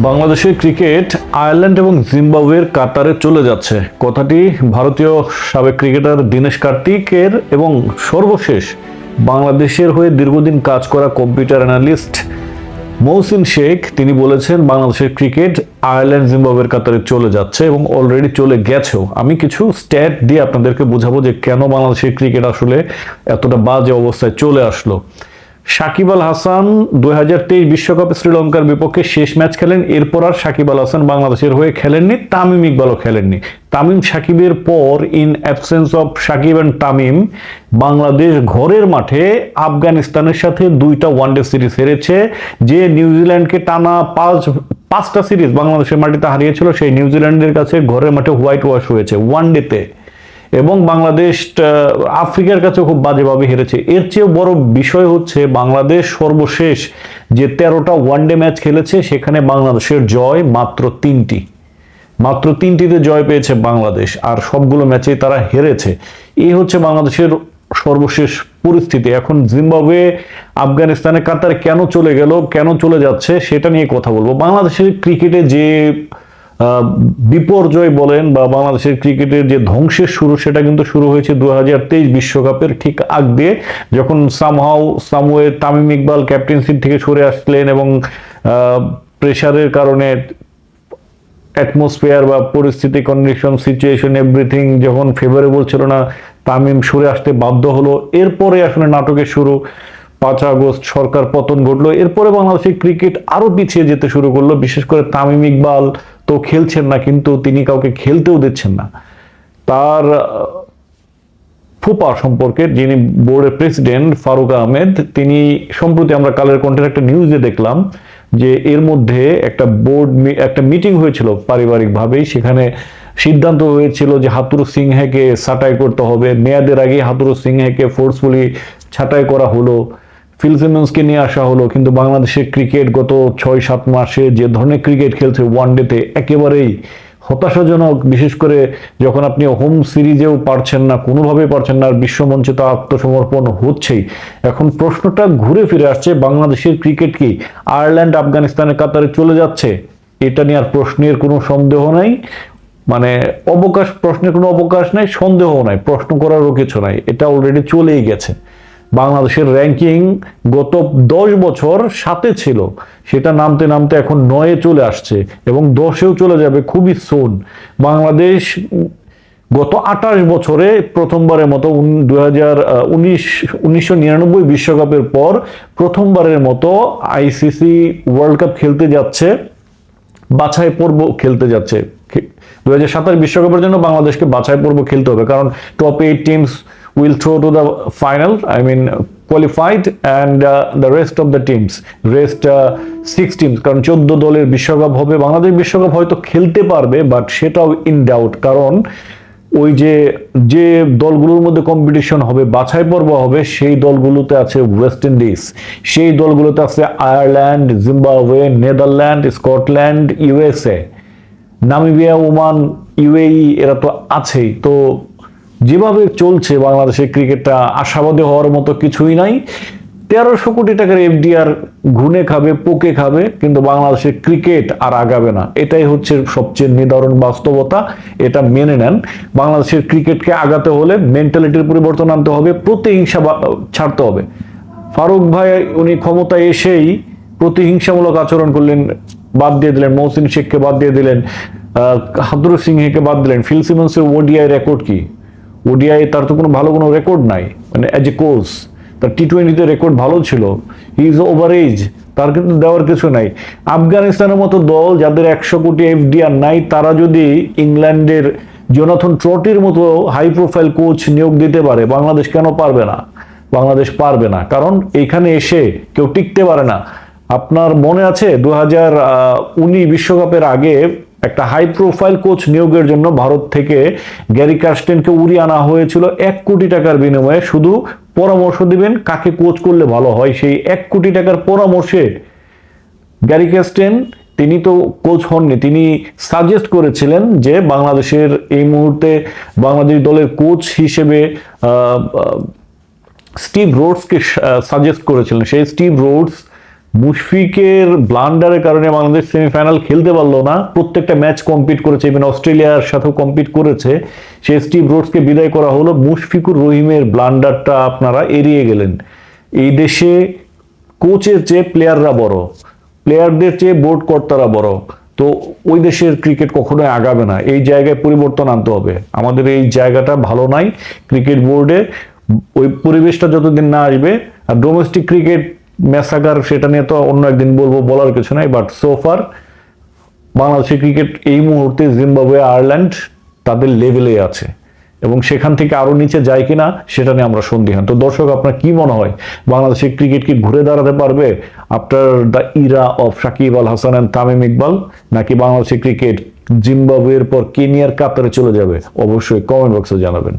বাংলাদেশের cricket Ireland এবং জিম্বাবুয়ের কাতারে চলে যাচ্ছে। কথাটি ভারতীয় সাবেক ক্রিকেটার দীনেশ কার্তিকের এবং সর্বশেষ বাংলাদেশের হয়ে দীর্ঘদিন কাজ করা কম্পিউটার অ্যানালিস্ট মৌসিন শেখ, তিনি বলেছেন, বাংলাদেশের ক্রিকেট আয়ারল্যান্ড, জিম্বাবুয়ের কাতারে চলে যাচ্ছে এবং অলরেডি চলে গেছেও। আমি কিছু স্ট্যাট দিয়ে আপনাদেরকে বোঝাবো যে কেন বাংলাদেশের ক্রিকেট আসলে এতটা বাজে অবস্থায় চলে আসলো। সাকিব আল হাসান দুই বিশ্বকাপে শ্রীলঙ্কার বিপক্ষে শেষ ম্যাচ খেলেন, এরপর আর সাকিব আল হাসান বাংলাদেশের হয়ে খেলেননি, তামিম ইকবালও খেলেননি। তামিম সাকিবের পর in absence of Shakib and Tamim, Bangladesh ঘরের মাঠে আফগানিস্তানের সাথে দুইটা ওয়ানডে সিরিজ হেরেছে, যে নিউজিল্যান্ডকে টানা পাঁচ, পাঁচটা সিরিজ বাংলাদেশের মাটিতে হারিয়েছিল, সেই নিউজিল্যান্ডের কাছে ঘরের মাঠে হোয়াইট ওয়াশ হয়েছে ওয়ানডেতে এবং বাংলাদেশ আফ্রিকার কাছে খুব বাজেভাবে হেরেছে। এর চেয়েও বড় বিষয় হচ্ছে বাংলাদেশ সর্বশেষ যে তেরোটা ওয়ানডে ম্যাচ খেলেছে, সেখানে বাংলাদেশের জয় মাত্র তিনটি। মাত্র তিনটিতে জয় পেয়েছে বাংলাদেশ, আর সবগুলো ম্যাচেই তারা হেরেছে। এই হচ্ছে বাংলাদেশের সর্বশেষ পরিস্থিতি। এখন জিম্বাবুয়ে, আফগানিস্তানে কাতার কেন চলে গেল, কেন চলে যাচ্ছে, সেটা নিয়ে কথা বলব। বাংলাদেশের ক্রিকেটে যে বিপর্যয় বলেন বা বাংলাদেশের ক্রিকেটের যে ধ্বংসের শুরু, সেটা কিন্তু শুরু হয়েছে দু বিশ্বকাপের ঠিক আগ দিয়ে, যখন সামহাও সামুয়ে তামিম ইকবাল ক্যাপ্টেন্সি থেকে সরে আসলেন এবং প্রেশারের কারণে অ্যাটমসফিয়ার বা পরিস্থিতি কন্ডিশন সিচুয়েশন এভরিথিং যখন ফেভারেবল ছিল না, তামিম সরে আসতে বাধ্য হলো। এরপরে আসলে নাটকের শুরু, পাঁচ আগস্ট সরকার পতন ঘটলো। এরপরে বাংলাদেশের ক্রিকেট আরও পিছিয়ে যেতে শুরু করল, বিশেষ করে তামিম ইকবাল তো খেলছেন না, কিন্তু তিনি কাউকে খেলতেও দিচ্ছেন না। তার ফুপা সম্পর্কে যিনি বোর্ডের প্রেসিডেন্ট ফারুক আহমেদ, তিনি সম্প্রতি আমরা কালের কণ্ঠের একটা নিউজে দেখলাম যে এর মধ্যে একটা বোর্ড একটা মিটিং হয়েছিল পারিবারিকভাবেই সেখানে সিদ্ধান্ত হয়েছিল যে হাতুরু সিংহেকে ছাঁটাই করতে হবে। মেয়াদের আগে হাতুরু সিংহেকে ফোর্সফুলি ছাঁটাই করা হলো। ফিল সিমন্সকে নিয়ে আসা হলো, কিন্তু বাংলাদেশের ক্রিকেট গত ছয় সাত মাসে যে ধরনের ক্রিকেট খেলছে ওয়ানডেতে একেবারেই হতাশাজনক। বিশেষ করে যখন আপনি হোম সিরিজেও পারছেন না, কোনোভাবেই পারছেন না, আর বিশ্বমঞ্চে তো আত্মসমর্পণ হচ্ছেই। এখন প্রশ্নটা ঘুরে ফিরে আসছে, বাংলাদেশের ক্রিকেট কি আয়ারল্যান্ড আফগানিস্তানের কাতারে চলে যাচ্ছে? এটা নিয়ে আর প্রশ্নের কোনো সন্দেহ নাই। মানে অবকাশ, প্রশ্নের কোনো অবকাশ নাই সন্দেহ নাই, প্রশ্ন করারও কিছু নাই। এটা অলরেডি চলেই গেছে। বাংলাদেশের র্যাঙ্কিং গত দশ বছর সাথে ছিল। সেটা নামতে নামতে এখন নয়ে চলে আসছে এবং দশেও চলে যাবে খুবই সোন বাংলাদেশ গত আঠাশ বছরে প্রথমবারের মতো দু হাজার উনিশ, উনিশশো নিরানব্বই বিশ্বকাপের পর প্রথমবারের মতো আইসিসি ওয়ার্ল্ড কাপ খেলতে যাচ্ছে, বাছাই পর্ব খেলতে যাচ্ছে। দু হাজার সাতাশ বিশ্বকাপের জন্য বাংলাদেশকে বাছাই পর্ব খেলতে হবে, কারণ top eight teams will through to the final I mean qualified and the rest of the teams rest six teams কারণ চোদ্দ দলের বিশ্বকাপ হবে। বাংলাদেশ বিশ্বকাপ হয়তো খেলতে পারবে বাট সেটাও ইন ডাউট কারণ ওই যে যে দলগুলোর মধ্যে কম্পিটিশন হবে, বাছাই পর্ব হবে, সেই দলগুলোতে আছে ওয়েস্ট ইন্ডিজ সেই দলগুলোতে আছে Ireland Zimbabwe Netherland Scotland USA Namibia Oman UAE এরা তো আছেই। তো যেভাবে চলছে বাংলাদেশের ক্রিকেটটা, আশাবাদী হওয়ার মতো কিছুই নাই। তেরোশো কোটি টাকার এফডিআর ঘুনে খাবে, পোকে খাবে, কিন্তু বাংলাদেশের ক্রিকেট আর আগাবে না। এটাই হচ্ছে সবচেয়ে নিদারুণ বাস্তবতা, এটা মেনে নেন। বাংলাদেশের ক্রিকেটকে আগাতে হলে মেন্টালিটির পরিবর্তন আনতে হবে, প্রতিহিংসা ছাড়তে হবে। ফারুক ভাই, উনি ক্ষমতায় এসেই প্রতিহিংসামূলক আচরণ করলেন, বাদ দিয়ে দিলেন মৌসিন শেখকে বাদ দিয়ে দিলেন হাদুর সিংহকে বাদ দিলেন। ফিল সিমন্সের ওডিআই রেকর্ড কি? ওডিআই তার তো কোনো ভালো কোনো রেকর্ড নাই। মানে অ্যাজ এ কোচ তার টি টোয়েন্টিতে রেকর্ড ভালো ছিল। হি ইজ ওভার এজ তার কিন্তু দেওয়ার কিছু নাই। আফগানিস্তানের মতো দল যাদের একশো কোটি এফডিআর নাই, তারা যদি ইংল্যান্ডের জোনাথন ট্রটির মতো হাই প্রোফাইল কোচ নিয়োগ দিতে পারে, বাংলাদেশ কেন পারবে না? বাংলাদেশ পারবে না। কারণ এইখানে এসে কেউ টিকতে পারে না। আপনার মনে আছে দু হাজার উনিশ বিশ্বকাপের আগে একটা হাই প্রোফাইল কোচ নিয়োগের জন্য ভারত থেকে গ্যারি কাস্টেনকে উড়িয়ে আনা হয়েছিল এক কোটি টাকার বিনিময়ে। শুধু পরামর্শ দিবেন কাকে কোচ করলে ভালো হয় সেই এক কোটি টাকার পরামর্শে গ্যারি ক্যাস্টেন তিনি তো কোচ হননি, তিনি সাজেস্ট করেছিলেন যে বাংলাদেশের এই মুহূর্তে বাংলাদেশ দলের কোচ হিসেবে স্টিভ রোডসকে সাজেস্ট করেছিলেন। সেই স্টিভ রোডস মুশফিকের ব্লান্ডারের কারণে বাংলাদেশ সেমিফাইনাল খেলতে পারল না। প্রত্যেকটা ম্যাচ কম্পিট করেছে ইভেন অস্ট্রেলিয়ার সাথেও কম্পিট করেছে। সে স্টিভ রোডসকে বিদায় করা হলো। মুশফিকুর রহিমের ব্লান্ডারটা আপনারা এড়িয়ে গেলেন। এই দেশে কোচের চেয়ে প্লেয়াররা বড় প্লেয়ারদের চেয়ে বোর্ড কর্তারা বড়, তো ওই দেশের ক্রিকেট কখনোই আগাবে না। এই জায়গায় পরিবর্তন আনতে হবে। আমাদের এই জায়গাটা ভালো নাই ক্রিকেট বোর্ডে ওই পরিবেশটা যতদিন না আসবে, আর ডোমেস্টিক ক্রিকেট ম্যাসাগার, সেটা নিয়ে তো অন্য একদিন বলব বলার কিছু নাই বাট সোফার বাংলাদেশের ক্রিকেট এই মুহূর্তে জিম্বাবুয়ে আয়ারল্যান্ড তাদের লেভেলে আছে। এবং সেখান থেকে আরও নিচে যায় কিনা, সেটা নিয়ে আমরা সন্দিহান তো দর্শক, আপনার কি মনে হয়? বাংলাদেশের ক্রিকেট কি ঘুরে দাঁড়াতে পারবে? After the era of Shakib Al Hasan and Tamim Iqbal নাকি বাংলাদেশের ক্রিকেট জিম্বাবুয়ের পর কেনিয়ার কাতারে চলে যাবে? অবশ্যই কমেন্ট বক্সে জানাবেন।